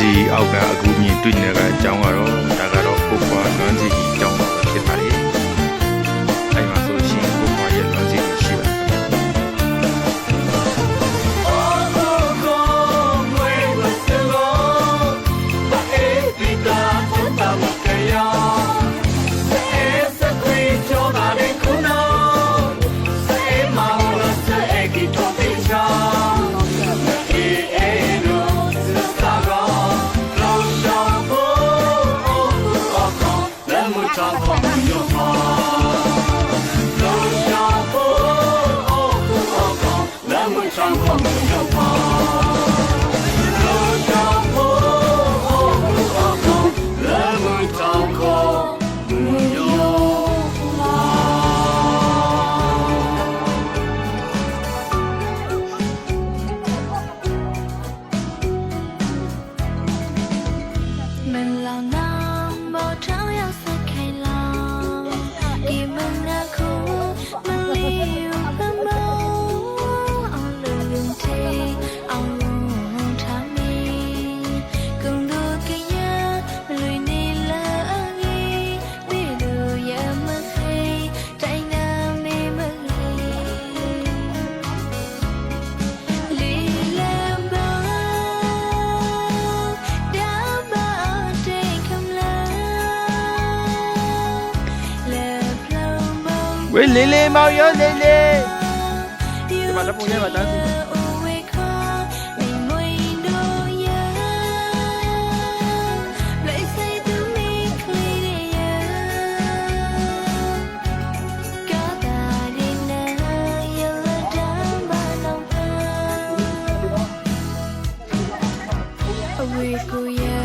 အဲ့ဒီအောက်ကအကူအညီတွေ့နေတဲ့အကြောင်းကတော့ ဝေးလေးလေးမောင်ရောလေးလေးဒီမှာလက်ပုံရဲ့မှာတန်းစီကိုရ